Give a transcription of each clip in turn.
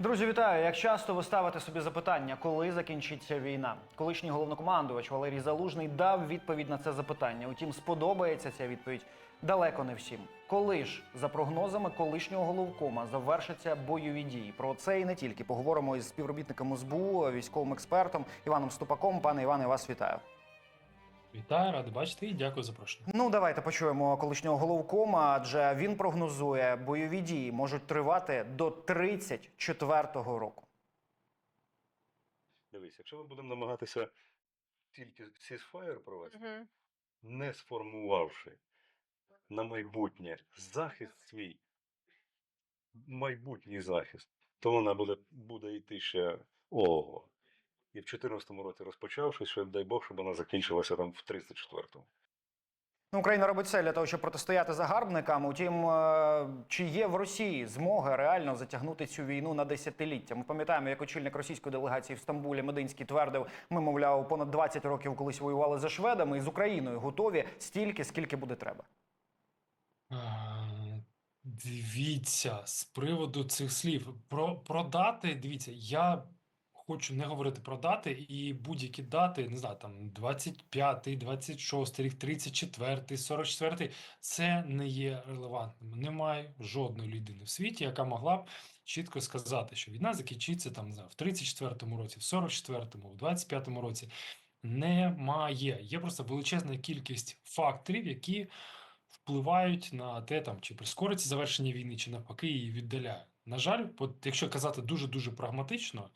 Друзі, вітаю! Як часто ви ставите собі запитання, коли закінчиться війна? Колишній головнокомандувач Валерій Залужний дав відповідь на це запитання. Утім, сподобається ця відповідь далеко не всім. Коли ж, за прогнозами колишнього головкома, завершаться бойові дії? Про це і не тільки поговоримо із співробітником СБУ, військовим експертом Іваном Ступаком. Пане Іване, вас вітаю. Вітаю, радий бачити і дякую за запрошення. Ну, давайте почуємо колишнього головкома, адже він прогнозує, бойові дії можуть тривати до 34-го року. Дивись, якщо ми будемо намагатися тільки ceasefire провести, Мгм. не сформувавши на майбутнє захист свій, майбутній захист, то вона буде, буде йти ще ого. І в 2014 році розпочавши, що дай Бог, щоб вона закінчилася там в 34-му. Ну, Україна робить все для того, щоб протистояти загарбникам. Утім, е, чи є в Росії змога реально затягнути цю війну на десятиліття? Ми пам'ятаємо, як очільник російської делегації в Стамбулі Мединський твердив, ми, мовляв, понад 20 років колись воювали за шведами і з Україною готові стільки, скільки буде треба. Е, Дивіться, з приводу цих слів. Про, про дати, дивіться, я хочу не говорити про дати і будь-які дати, не знаю, там 25, 26 рік, 34, 44, це не є релевантним. Немає жодної людини в світі, яка могла б чітко сказати, що війна закінчиться там, не знаю, в 34-му році, в 44-му, в 25-му році. Немає. Є просто величезна кількість факторів, які впливають на те, там, чи прискориться завершення війни, чи навпаки її віддаляє. На жаль, от якщо казати дуже-дуже прагматично,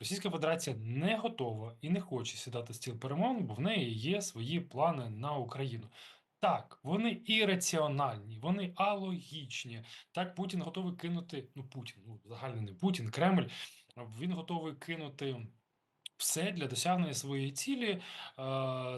Російська Федерація не готова і не хоче сідати стіл перемовин, бо в неї є свої плани на Україну. Так, вони ірраціональні, вони алогічні. Так, Путін готовий кинути, ну Путін, ну загально не Путін, Кремль, він готовий кинути все для досягнення своєї цілі, е,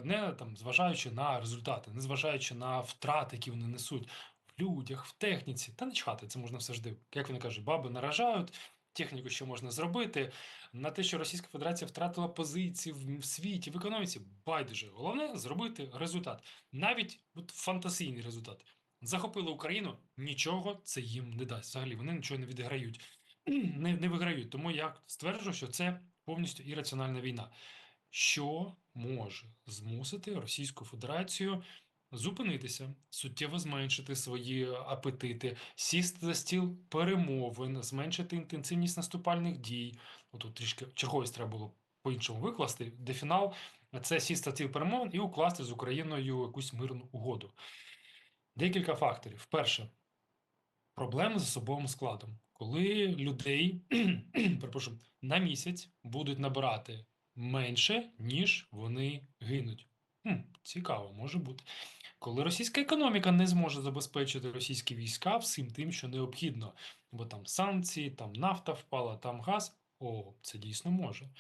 не там зважаючи на результати, не зважаючи на втрати, які вони несуть в людях, в техніці. Та не чхати, це можна завжди. Як вони кажуть, баби наражають. Техніку, що можна зробити, на те, що Російська Федерація втратила позиції в світі, в економіці, байдуже. Головне зробити результат. Навіть от фантазійний результат. Захопили Україну, нічого це їм не дасть. Взагалі вони нічого не відіграють, не, не виграють. Тому я стверджую, що це повністю ірраціональна війна, що може змусити Російську Федерацію зупинитися, суттєво зменшити свої апетити, сісти за стіл перемовин, зменшити інтенсивність наступальних дій. Отут трішки черговість треба було по-іншому викласти, де фінал це сісти за стіл перемовин і укласти з Україною якусь мирну угоду. Декілька факторів. Перше, проблеми з особовим складом. Коли людей, перепрошую, на місяць будуть набирати менше, ніж вони гинуть. Цікаво, може бути. Коли російська економіка не зможе забезпечити російські війська всім тим, що необхідно, бо там санкції, там нафта впала, там газ. О, це дійсно може.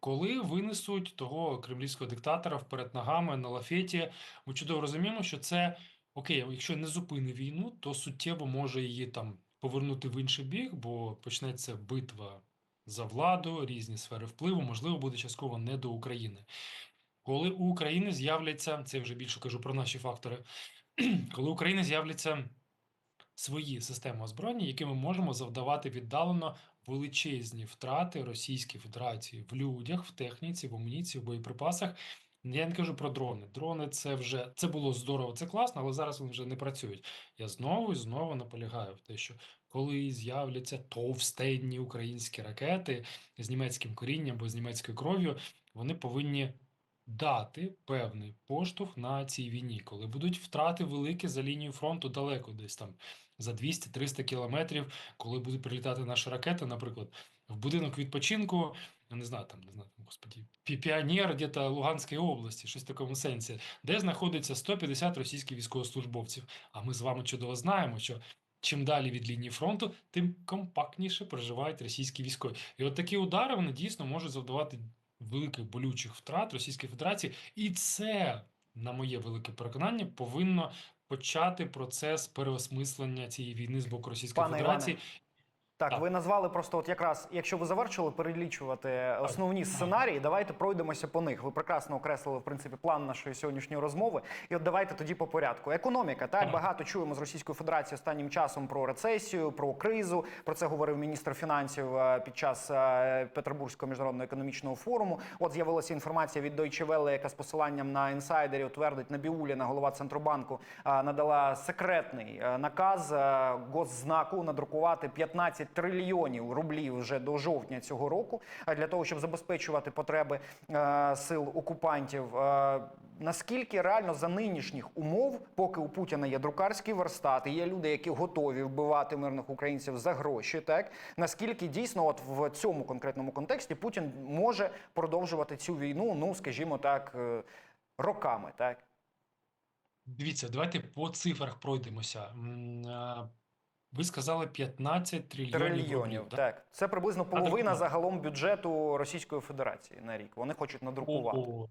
Коли винесуть того кремлівського диктатора вперед ногами на лафеті, ми чудово розуміємо, що це окей, якщо не зупини війну, то суттєво може її там повернути в інший бік, бо почнеться битва за владу, різні сфери впливу, можливо, буде частково не до України. Коли у України з'являться, це я вже більше кажу про наші фактори, коли у України з'являться свої системи озброєння, якими можемо завдавати віддалено величезні втрати Російської Федерації в людях, в техніці, в амуніції, в боєприпасах. Я не кажу про дрони. Дрони це вже це було здорово, це класно, але зараз вони вже не працюють. Я знову і знову наполягаю в те, що коли з'являться товстенні українські ракети з німецьким корінням або з німецькою кров'ю, вони повинні дати певний поштовх на цій війні, коли будуть втрати великі за лінією фронту далеко, десь там за 200-300 кілометрів, коли будуть прилітати наші ракети, наприклад, в будинок відпочинку, я не знаю, там, не знаю, там, господі, Пі- Піонер, де-то Луганської області, щось в такому сенсі, де знаходиться 150 російських військовослужбовців. А ми з вами чудово знаємо, що чим далі від лінії фронту, тим компактніше проживають російські військові. І от такі удари вони дійсно можуть завдавати великих болючих втрат Російської Федерації, і це, на моє велике переконання, повинно почати процес переосмислення цієї війни з боку Російської Пане Федерації. Так, Так. ви назвали просто, от якраз, якщо ви завершили перелічувати основні сценарії, давайте пройдемося по них. Ви прекрасно окреслили, в принципі, план нашої сьогоднішньої розмови. І от давайте тоді по порядку. Економіка, так, Так. багато чуємо з Російської Федерації останнім часом про рецесію, про кризу. Про це говорив міністр фінансів е, під час е, Петербурзького міжнародного економічного форуму. От з'явилася інформація від Deutsche Welle, яка з посиланням на інсайдерів твердить Набіуліна, голова Центробанку, е, надала секретний наказ госзнаку надрукувати 15 трильйонів рублів вже до жовтня цього року а для того, щоб забезпечувати потреби е, сил окупантів. Е, Наскільки реально за нинішніх умов, поки у Путіна є друкарський верстат, і є люди, які готові вбивати мирних українців за гроші, так наскільки дійсно, от в цьому конкретному контексті Путін може продовжувати цю війну, ну скажімо так, е, роками, так Дивіться, давайте по цифрах пройдемося. Ви сказали 15 трильйонів, трильйонів. рублів, так? Так, це приблизно половина Надрукувати. загалом бюджету Російської Федерації на рік. Вони хочуть надрукувати. О,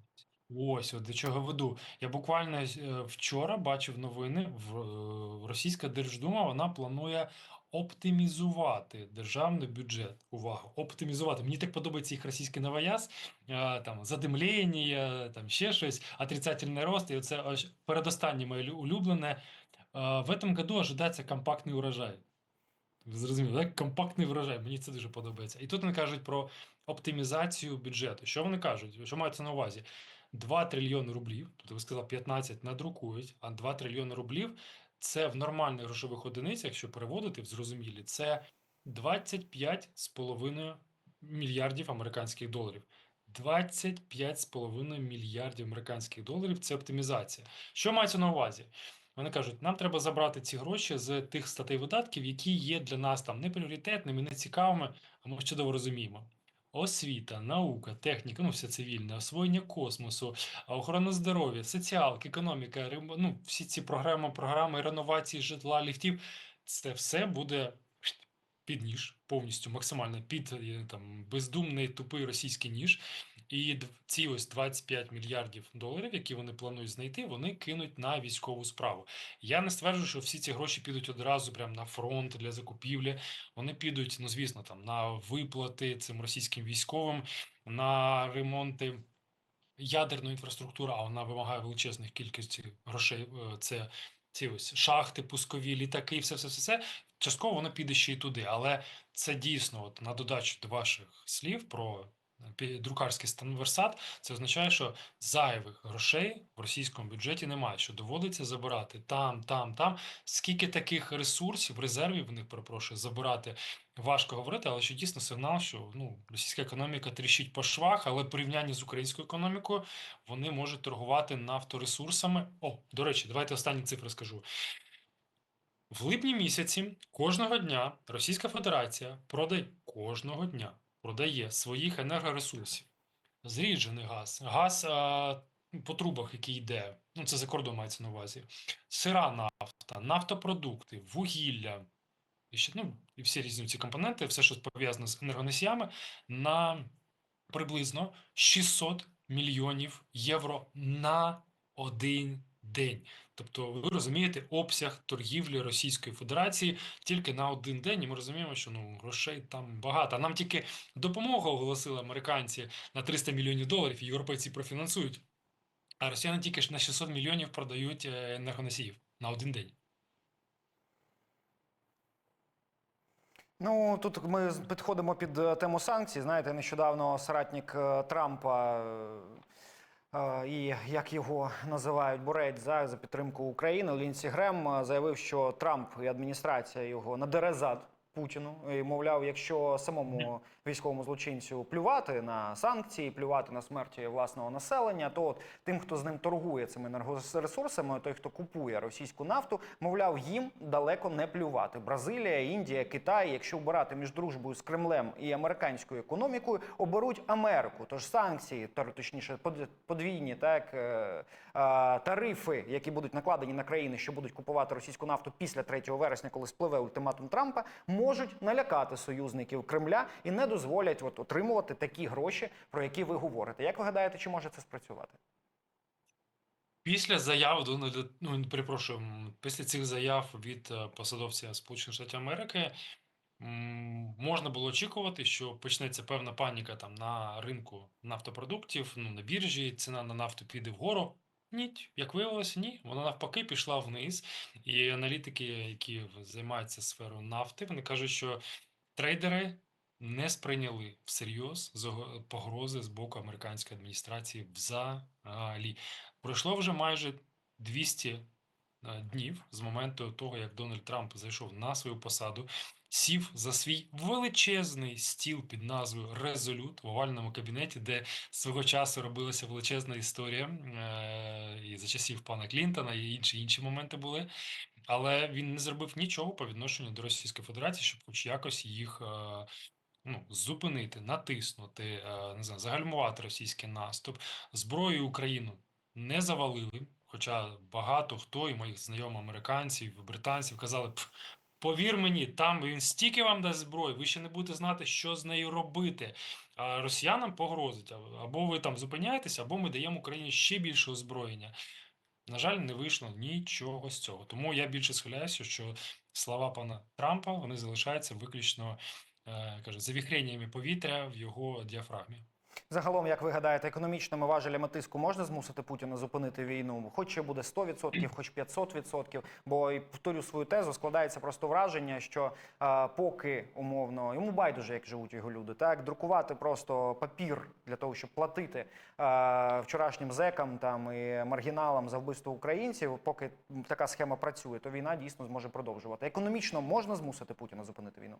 ось от до чого веду. Я буквально е, вчора бачив новини. В е, Російська Держдума вона планує оптимізувати державний бюджет. Увага, оптимізувати. Мені так подобається їх російський новояз, е, там задимлення, там ще щось, отрицательний рост. І це аж передостаннє моє улюблене. В этом году ожидається компактний урожай. Ви зрозуміли, так? Компактний врожай. Мені це дуже подобається. І тут вони кажуть про оптимізацію бюджету. Що вони кажуть? Що мається на увазі? 2 трильйони рублів, тобто ви сказали 15 надрукують, а 2 трильйони рублів це в нормальних грошових одиницях, якщо переводити в зрозумілі, це 25,5 мільярдів американських доларів. 25,5 мільярдів американських доларів це оптимізація. Що мається на увазі? Вони кажуть, нам треба забрати ці гроші з тих статей видатків, які є для нас там непріоритетними, нецікавими, а ми чудово розуміємо. Освіта, наука, техніка, ну все цивільне, освоєння космосу, охорона здоров'я, соціалка, економіка, ну, всі ці програми, програми реновації житла, ліфтів, це все буде під ніж, повністю максимально під е, там бездумний тупий російський ніж. І ці ось 25 мільярдів доларів, які вони планують знайти, вони кинуть на військову справу. Я не стверджую, що всі ці гроші підуть одразу прямо на фронт для закупівлі. Вони підуть, ну звісно, там на виплати цим російським військовим, на ремонти ядерної інфраструктури, а вона вимагає величезних кількості грошей. е, Це ці ось шахти, пускові, літаки, все, все, все, все. Частково воно піде ще й туди, але це дійсно, от на додачу до ваших слів про друкарський стан Версат, це означає, що зайвих грошей в російському бюджеті немає, що доводиться забирати там, там, там. Скільки таких ресурсів, резервів в них, перепрошую, забирати важко говорити, але що дійсно сигнал, що ну, російська економіка тріщить по швах, але в порівнянні з українською економікою вони можуть торгувати нафторесурсами. О, до речі, давайте останні цифри скажу. В липні місяці кожного дня Російська Федерація продає кожного дня продає своїх енергоресурсів. Зріджений газ, газ а, по трубах, який йде, ну це за кордон мається на увазі, сира нафта, нафтопродукти, вугілля, і ще ну, і всі різні ці компоненти, все, що пов'язано з енергоносіями, на приблизно 600 мільйонів євро на один день. Тобто, ви розумієте обсяг торгівлі Російської Федерації тільки на один день, і ми розуміємо, що ну грошей там багато. Нам тільки допомогу оголосили американці на 300 мільйонів доларів, і європейці профінансують. А росіяни тільки ж на 600 мільйонів продають е, енергоносіїв на один день. Ну тут ми підходимо під е, тему санкцій. Знаєте, нещодавно соратник е, Трампа і як його називають борець за, за підтримку України Лінсі Грем е, заявив, що Трамп і адміністрація його надере зад Путіну. І, мовляв, якщо самому військовому злочинцю плювати на санкції, плювати на смерті власного населення, то от тим, хто з ним торгує цими енергоресурсами, той, хто купує російську нафту, мовляв, їм далеко не плювати. Бразилія, Індія, Китай, якщо обирати між дружбою з Кремлем і американською економікою, оберуть Америку. Тож санкції, точніше, подвійні так е, тарифи, які будуть накладені на країни, що будуть купувати російську нафту після 3 вересня, коли спливе ультиматум Трампа, можуть налякати союзників Кремля і не дозволять от, отримувати такі гроші, про які ви говорите. Як ви гадаєте, чи може це спрацювати? Після заяв Дональда, ну перепрошую, після цих заяв від е, посадовця Сполучених Штатів Америки Можна було очікувати, що почнеться певна паніка там на ринку нафтопродуктів, ну на біржі, ціна на нафту піде вгору. Ні, як виявилося, ні. Вона навпаки пішла вниз. І аналітики, які займаються сферою нафти, вони кажуть, що трейдери не сприйняли всерйоз погрози з боку американської адміністрації взагалі. Пройшло вже майже 200 е, днів з моменту того, як Дональд Трамп зайшов на свою посаду, сів за свій величезний стіл під назвою Резолют в овальному кабінеті, де свого часу робилася величезна історія е, і за часів пана Клінтона, і інші інші моменти були. Але він не зробив нічого по відношенню до Російської Федерації, щоб хоч якось їх е, ну, зупинити, натиснути, е, не знаю, загальмувати російський наступ. Зброю Україну не завалили. Хоча багато хто і моїх знайомих американців, британців казали, «Пф, повір мені, там він стільки вам дасть зброї, ви ще не будете знати, що з нею робити. А росіянам погрозить. Або ви там зупиняєтесь, або ми даємо Україні ще більше озброєння. На жаль, не вийшло нічого з цього. Тому я більше схиляюся, що слова пана Трампа вони залишаються виключно е, каже, завіхреннями повітря в його діафрагмі. Загалом, як ви гадаєте, економічними важелями тиску можна змусити Путіна зупинити війну? Хоч ще буде 100%, хоч 500%. Бо і повторю свою тезу, складається просто враження, що а, поки умовно йому байдуже, як живуть його люди, так друкувати просто папір для того, щоб платити а, вчорашнім зекам там і маргіналам за вбивство українців. Поки така схема працює, то війна дійсно зможе продовжувати. Економічно можна змусити Путіна зупинити війну?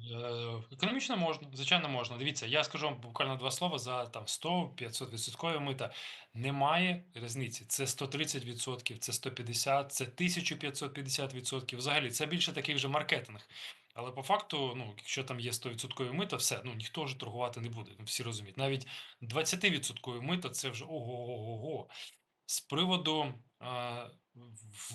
Е, Економічно можна, звичайно, можна. Дивіться, я скажу вам буквально два слова за там 100-500 відсоткові мита. Немає різниці. Це 130 відсотків, це 150, це 1550 відсотків. Взагалі, це більше такий вже маркетинг. Але по факту, ну, якщо там є 100% мито, все, ну ніхто ж торгувати не буде. Ну, всі розуміють. Навіть 20% мито це вже ого-го-го. З приводу е,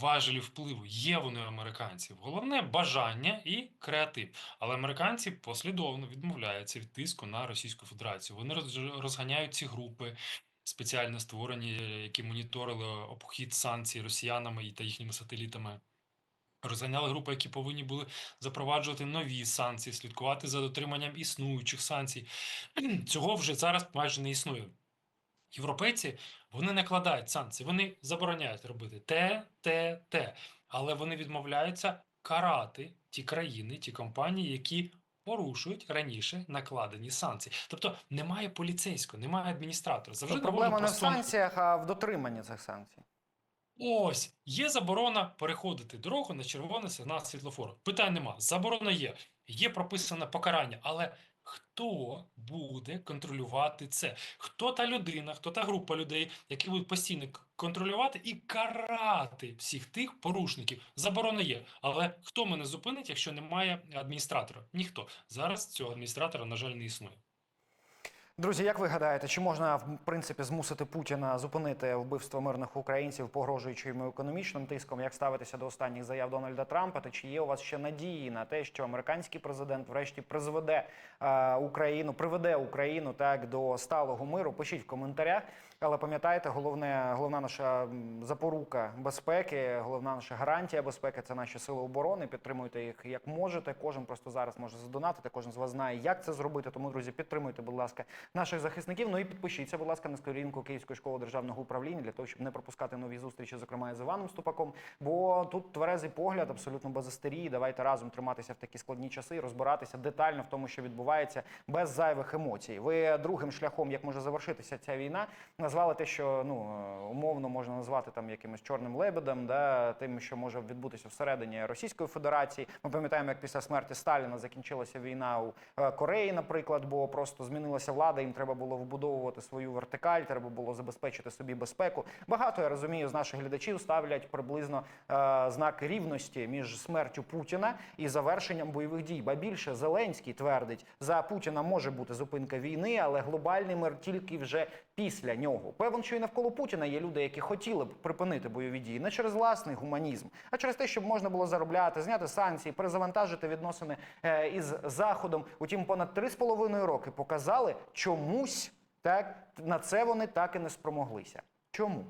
важелів впливу є вони у американців. Головне бажання і креатив. Але американці послідовно відмовляються від тиску на Російську Федерацію. Вони роз- розганяють ці групи, спеціально створені, які моніторили обхід санкцій росіянами та їхніми сателітами. Розганяли групи, які повинні були запроваджувати нові санкції, слідкувати за дотриманням існуючих санкцій. Цього вже зараз майже не існує. Європейці вони не кладають санкції, вони забороняють робити те, те, те. Але вони відмовляються карати ті країни, ті компанії, які порушують раніше накладені санкції. Тобто немає поліцейського, немає адміністратора. Завжди То не проблема не в санкціях, а в дотриманні цих санкцій. Ось є заборона переходити дорогу на червоний сигнал світлофору. Питань нема. Заборона є. Є прописане покарання, але хто буде контролювати це? Хто та людина, хто та група людей, які будуть постійно контролювати і карати всіх тих порушників? Заборона є. Але хто мене зупинить, якщо немає адміністратора? Ніхто. Зараз цього адміністратора, на жаль, не існує. Друзі, як ви гадаєте, чи можна в принципі змусити Путіна зупинити вбивство мирних українців, погрожуючи йому економічним тиском? Як ставитися до останніх заяв Дональда Трампа? Та чи є у вас ще надії на те, що американський президент врешті призведе е, Україну, приведе Україну так до сталого миру? Пишіть в коментарях. Але пам'ятайте, головне, головна наша запорука безпеки, головна наша гарантія безпеки це наші сили оборони. Підтримуйте їх як можете. Кожен просто зараз може задонатити. Кожен з вас знає, як це зробити. Тому, друзі, підтримуйте, будь ласка, наших захисників. Ну і підпишіться, будь ласка, на сторінку Київської школи державного управління для того, щоб не пропускати нові зустрічі, зокрема і з Іваном Ступаком. Бо тут тверезий погляд, абсолютно без істерії. Давайте разом триматися в такі складні часи, розбиратися детально в тому, що відбувається, без зайвих емоцій. Ви другим шляхом, як може завершитися ця війна, назвали те, що ну е, умовно можна назвати там якимось чорним лебедем, да тим, що може відбутися всередині Російської Федерації. Ми пам'ятаємо, як після смерті Сталіна закінчилася війна у е, Кореї, наприклад, бо просто змінилася влада. Їм треба було вбудовувати свою вертикаль, треба було забезпечити собі безпеку. Багато я розумію, з наших глядачів ставлять приблизно е, знак рівності між смертю Путіна і завершенням бойових дій. Ба більше Зеленський твердить, за Путіна може бути зупинка війни, але глобальний мир тільки вже після нього. Певен, що і навколо Путіна є люди, які хотіли б припинити бойові дії не через власний гуманізм, а через те, щоб можна було заробляти, зняти санкції, перезавантажити відносини е, із заходом. Утім, понад три з половиною роки показали чомусь так на це вони так і не спромоглися. Чому?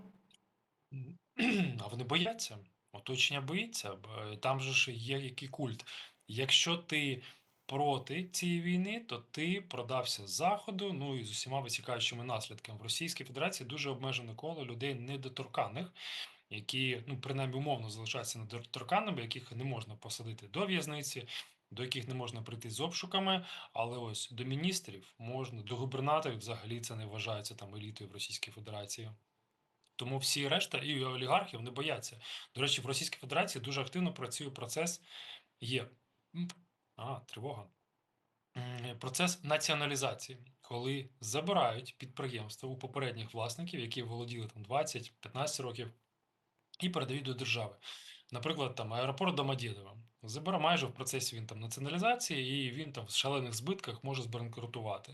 А вони бояться. Оточення боїться. Там же ж є який культ. Якщо ти проти цієї війни, то ти продався заходу. Ну і з усіма витікаючими наслідками. В Російській Федерації дуже обмежене коло людей недоторканих, які ну принаймні умовно залишаються недоторканими, яких не можна посадити до в'язниці. До яких не можна прийти з обшуками, але ось до міністрів можна, до губернаторів взагалі це не вважається там елітою в Російській Федерації. Тому всі решта і олігархів не бояться. До речі, в Російській Федерації дуже активно працює процес. Є а, тривога. Процес націоналізації, коли забирають підприємства у попередніх власників, які володіли там 20-15 років, і передають до держави. Наприклад, там аеропорт Домодєдово. Забира майже в процесі він там націоналізації, і він там в шалених збитках може збанкрутувати.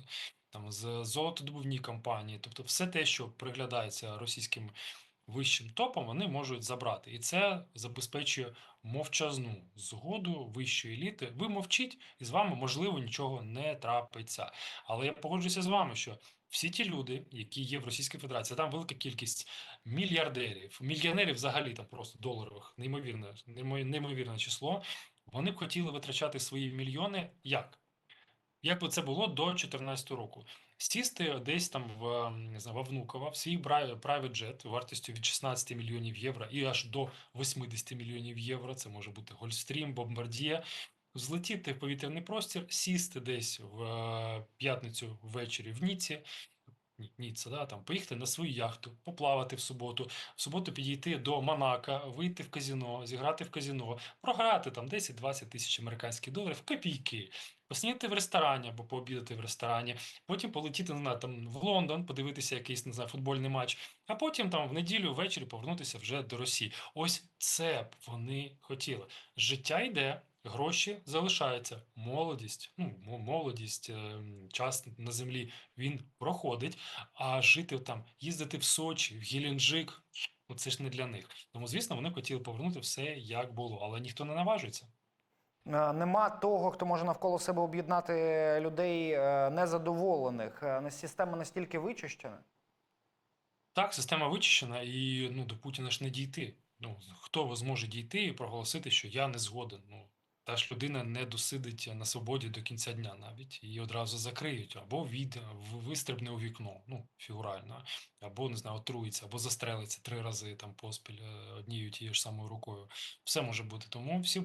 Там з золотодобувні компанії, тобто все те, що приглядається російським вищим топом, вони можуть забрати. І це забезпечує мовчазну згоду вищої еліти. Ви мовчіть, і з вами можливо нічого не трапиться. Але я погоджуюся з вами, що всі ті люди, які є в Російській Федерації, там велика кількість мільярдерів, мільйонерів взагалі там просто доларових, неймовірне, неймо- неймовірне число. Вони б хотіли витрачати свої мільйони як? Як би це було до 2014 року? Сісти десь там в не знаю, во Внуково в свій private jet вартістю від 16 мільйонів євро і аж до 80 мільйонів євро. Це може бути Гольфстрім, Бомбардіє. Злетіти в повітряний простір, сісти десь в е, п'ятницю ввечері в Ніці, Ні- Ніцца, да, там, поїхати на свою яхту, поплавати в суботу, в суботу підійти до Монако, вийти в казіно, зіграти в казіно, програти там 10-20 тисяч американських доларів, копійки, поснідати в ресторані або пообідати в ресторані, потім полетіти не знаю, там, в Лондон, подивитися якийсь не знаю, футбольний матч, а потім там в неділю ввечері повернутися вже до Росії. Ось це б вони хотіли. Життя йде, гроші залишаються, молодість, ну, молодість, ем, час на землі він проходить, а жити там, їздити в Сочі, в Геленджик, ну це ж не для них. Тому, звісно, вони хотіли повернути все як було, але ніхто не наважується. Е, Нема того, хто може навколо себе об'єднати людей е, незадоволених. Е, Система настільки вичищена. Так, система вичищена, і ну, до Путіна ж не дійти. Ну, хто зможе дійти і проголосити, що я не згоден? Ну, та ж людина не досидить на свободі до кінця дня навіть, її одразу закриють, або від, вистрибне у вікно, ну, фігурально, або, не знаю, отруїться, або застрелиться три рази там поспіль е, однією тією ж самою рукою. Все може бути. Тому всі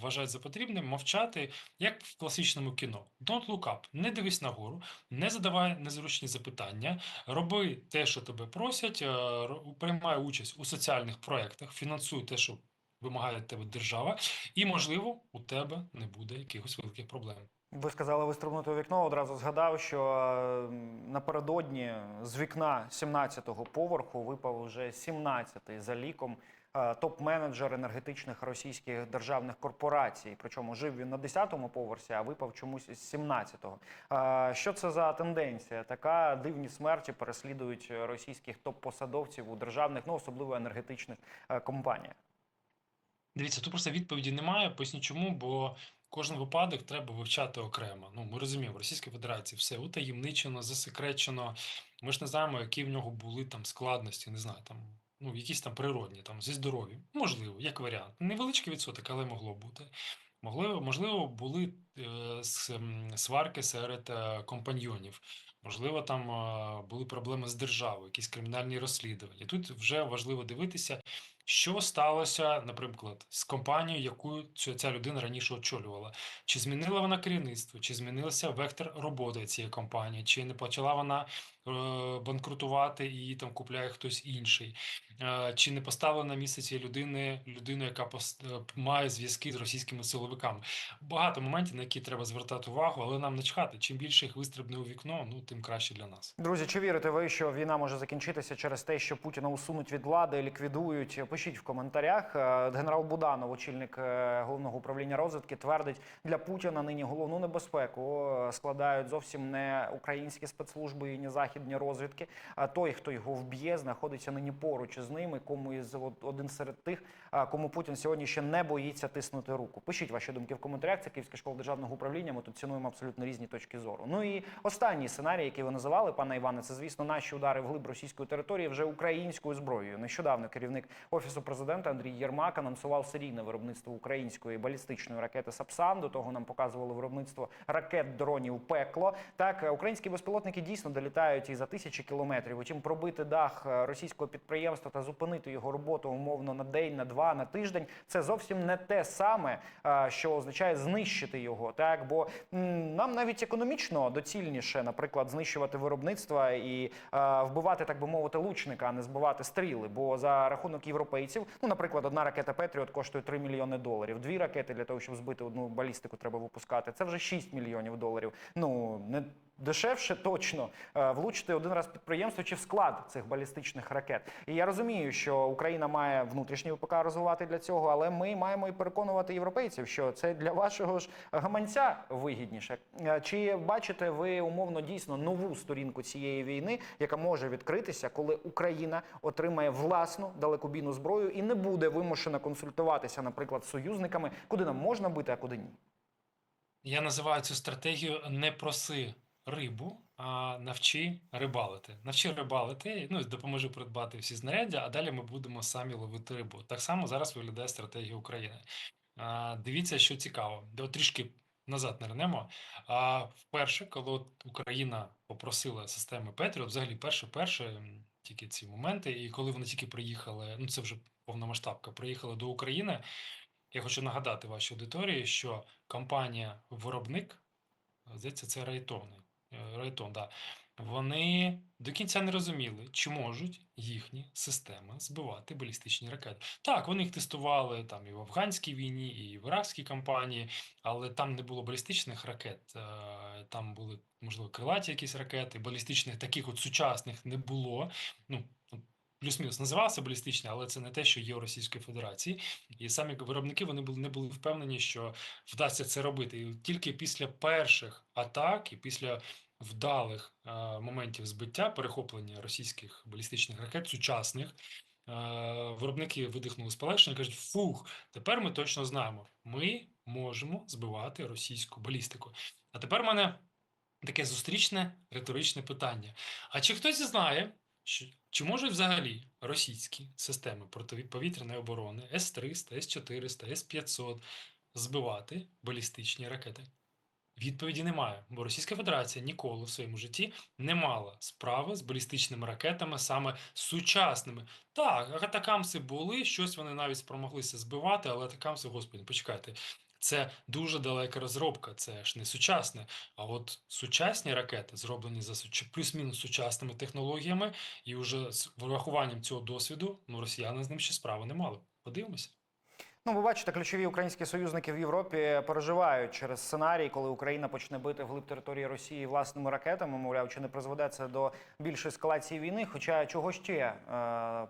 вважають за потрібне мовчати, як в класичному кіно. Don't look up, не дивись нагору, не задавай незручні запитання, роби те, що тебе просять, е, приймай участь у соціальних проєктах, фінансуй те, що вимагає тебе держава, і, можливо, у тебе не буде якихось великих проблем. Ви сказали вистрибнути у вікно. Одразу згадав, що е, напередодні з вікна 17-го поверху випав вже 17-й за ліком е, топ-менеджер енергетичних російських державних корпорацій. Причому жив він на 10-му поверсі, а випав чомусь з 17-го. Е, Що це за тенденція? Така дивні смерті переслідують російських топ-посадовців у державних, ну особливо енергетичних компаніях. Дивіться, тут просто відповіді немає. Поясню чому, бо кожен випадок треба вивчати окремо. Ну, ми розуміємо, в Російській Федерації все утаємничено, засекречено. Ми ж не знаємо, які в нього були там складності, не знаю, там, ну, якісь там природні, там, зі здоров'ям. Можливо, як варіант. Невеличкий відсоток, але могло бути. Можливо, можливо, були е, сварки серед е, компаньйонів. Можливо, там е, були проблеми з державою, якісь кримінальні розслідування. Тут вже важливо дивитися, що сталося, наприклад, з компанією, яку ця, людина раніше очолювала? Чи змінила вона керівництво, чи змінився вектор роботи цієї компанії, чи не почала вона банкрутувати і її там купляє хтось інший? Е, чи не поставила на місце цієї людини людину, яка е, має зв'язки з російськими силовиками? Багато моментів, на які треба звертати увагу, але нам не чхати. Чим більше їх вистрибне у вікно, ну тим краще для нас. Друзі, чи вірите ви, що війна може закінчитися через те, що Путіна усунуть від влади, ліквідують? Пишіть в коментарях. Е, Генерал Буданов, очільник е, головного управління розвідки, твердить, для Путіна нині головну небезпеку е, складають зовсім не українські спецслужби і не західні розвідки. А той, хто його вб'є, знаходиться нині поруч із ними. Кому із один серед тих, кому Путін сьогодні ще не боїться тиснути руку. Пишіть ваші думки в коментарях. Це Київська школа державного управління. Ми тут цінуємо абсолютно різні точки зору. Ну і останній сценарій, який ви називали, пане Іване, це звісно наші удари вглиб російської території вже українською зброєю. Нещодавно керівник офісу президента Андрій Єрмак анонсував серійне виробництво української балістичної ракети Сапсан. До того нам показували виробництво ракет дронів пекло. Так, е, українські безпілотники дійсно долітають і за тисячі кілометрів. Утім, пробити дах е, російського підприємства та зупинити його роботу умовно на день, на два, на тиждень це зовсім не те саме, е, що означає знищити його. Так, бо нам навіть економічно доцільніше, наприклад, знищувати виробництва і е, вбивати, так би мовити, лучника, а не збивати стріли. Бо за рахунок європейців, ну, наприклад, одна ракета Петріот коштує 3 мільйони доларів. Дві ракети для того, щоб збити одну балістику, треба випускати. Це вже 6 мільйонів доларів. Ну не дешевше точно е, влучити один раз підприємство чи в склад цих балістичних ракет. І я розумію, що Україна має внутрішній ВПК розвивати для цього, але ми маємо і переконувати європейців, що це для вашого ж гаманця вигідніше. Е, Чи бачите ви умовно дійсно нову сторінку цієї війни, яка може відкритися, коли Україна отримає власну далекобійну зброю і не буде вимушена консультуватися, наприклад, з союзниками, куди нам можна бити, а куди ні? Я називаю цю стратегію не проси рибу, а навчи рибалити. Навчи рибалити, ну і допоможи придбати всі знаряддя, а далі ми будемо самі ловити рибу. Так само зараз виглядає стратегія України. А, дивіться, що цікаво. Трішки назад нернемо. А вперше, коли Україна попросила системи Петріот, взагалі перше, перше тільки ці моменти, і коли вони тільки приїхали, ну це вже повномасштабка, приїхали до України. Я хочу нагадати вашій аудиторії, що компанія-виробник, здається, це Райтон, е, Райтон, да, вони до кінця не розуміли, чи можуть їхні системи збивати балістичні ракети. Так, вони їх тестували там і в афганській війні, і в іракській кампанії, але там не було балістичних ракет. е, Там були, можливо, крилаті якісь ракети, балістичних таких от сучасних не було. Ну, плюс-мінус називався балістичний, але це не те, що є у Російської Федерації. І самі виробники вони були не були впевнені, що вдасться це робити. І тільки після перших атак і після вдалих е, моментів збиття, перехоплення російських балістичних ракет, сучасних, е, виробники видихнули з полегшення і кажуть: фух, тепер ми точно знаємо, ми можемо збивати російську балістику. А тепер в мене таке зустрічне риторичне питання. А чи хтось знає, що, чи можуть взагалі російські системи протиповітряної оборони С-300, С-400, С-500 збивати балістичні ракети? Відповіді немає, бо Російська Федерація ніколи в своєму житті не мала справи з балістичними ракетами саме сучасними. Так, атакамси були, щось вони навіть спромоглися збивати, але атакамси, господи, почекайте, це дуже далека розробка, це ж не сучасне. А от сучасні ракети, зроблені за плюс-мінус сучасними технологіями, і вже з врахуванням цього досвіду, ну росіяни з ним ще справи не мали. Подивимося. Ну, ви бачите, ключові українські союзники в Європі переживають через сценарій, коли Україна почне бити вглиб території Росії власними ракетами. Мовляв, чи не призведе це до більшої ескалації війни? Хоча чого ще е,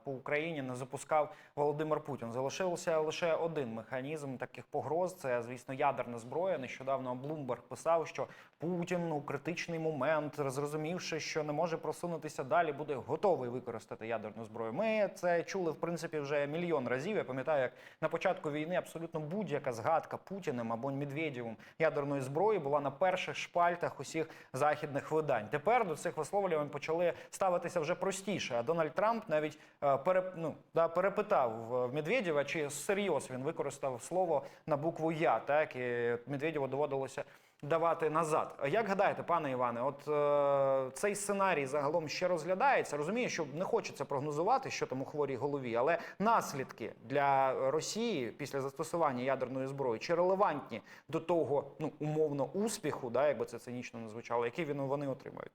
по Україні не запускав Володимир Путін? Залишився лише один механізм таких погроз. Це звісно ядерна зброя. Нещодавно Блумберг писав, що Путін у критичний момент, зрозумівши, що не може просунутися далі, буде готовий використати ядерну зброю. Ми це чули в принципі вже мільйон разів. Я пам'ятаю, як на початку війни абсолютно будь-яка згадка Путіним або Медведєвим ядерної зброї була на перших шпальтах усіх західних видань. Тепер до цих висловлювань почали ставитися вже простіше. А Дональд Трамп навіть е, пере, ну, да, перепитав в Медведєва, чи серйоз він використав слово на букву Я. Так і Медведєву доводилося давати назад. Як гадаєте, пане Іване, от е, цей сценарій загалом ще розглядається? Розумію, що не хочеться прогнозувати, що там у хворій голові, але наслідки для Росії після застосування ядерної зброї чи релевантні до того ну умовно успіху, да, якби це цинічно не звучало, який він вони отримають?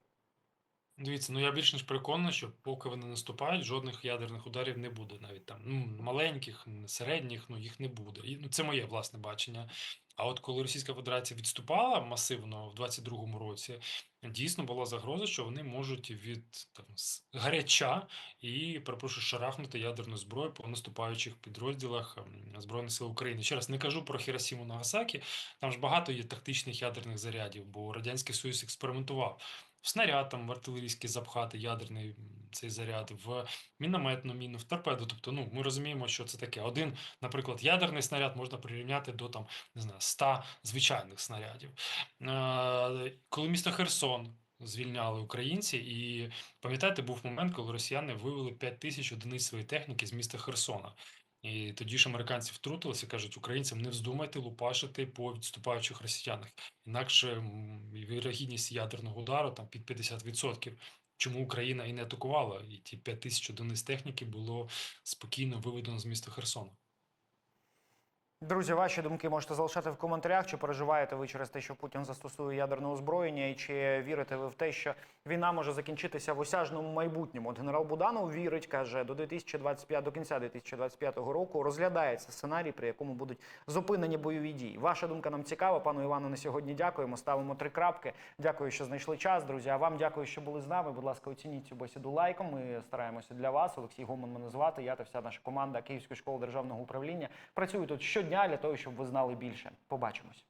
Дивіться, ну я більш ніж переконаний, що поки вони наступають, жодних ядерних ударів не буде. Навіть там ну, маленьких, середніх, ну їх не буде. І, ну, це моє власне бачення. А от коли Російська Федерація відступала масивно в 22-му році, дійсно була загроза, що вони можуть від там, гаряча і, перепрошую, шарахнути ядерну зброю по наступаючих підрозділах ем, Збройних сил України. Ще раз не кажу про Хіросіму Нагасакі, там ж багато є тактичних ядерних зарядів, бо Радянський Союз експериментував снаряд там в артилерійський запхати, ядерний цей заряд, в мінометну міну, в торпеду. Тобто, ну ми розуміємо, що це таке. Один, наприклад, ядерний снаряд можна прирівняти до там не знаю 100 звичайних снарядів. Е, Коли місто Херсон звільняли українці, і пам'ятаєте, був момент, коли росіяни вивели 5 тисяч одиниць своєї техніки з міста Херсона. І тоді ж американці втрутилися, кажуть українцям, не вздумайте лупашити по відступаючих росіянах. Інакше вірогідність ядерного удару там під 50%. Чому Україна і не атакувала, і ті 5 тисяч одиниць техніки було спокійно виведено з міста Херсона. Друзі, ваші думки можете залишати в коментарях. Чи переживаєте ви через те, що Путін застосує ядерне озброєння, і чи вірите ви в те, що війна може закінчитися в осяжному майбутньому? От генерал Буданов вірить, каже, до 2025, до кінця 2025 року розглядається сценарій, при якому будуть зупинені бойові дії. Ваша думка нам цікава. Пану Івану на сьогодні дякуємо. Ставимо три крапки. Дякую, що знайшли час, друзі. А вам дякую, що були з нами. Будь ласка, оцініть цю бесіду лайком. Ми стараємося для вас. Олексій Гоман мене звати. Я та вся наша команда Київської школи державного управління працюю тут щодня для того, щоб ви знали більше. Побачимось.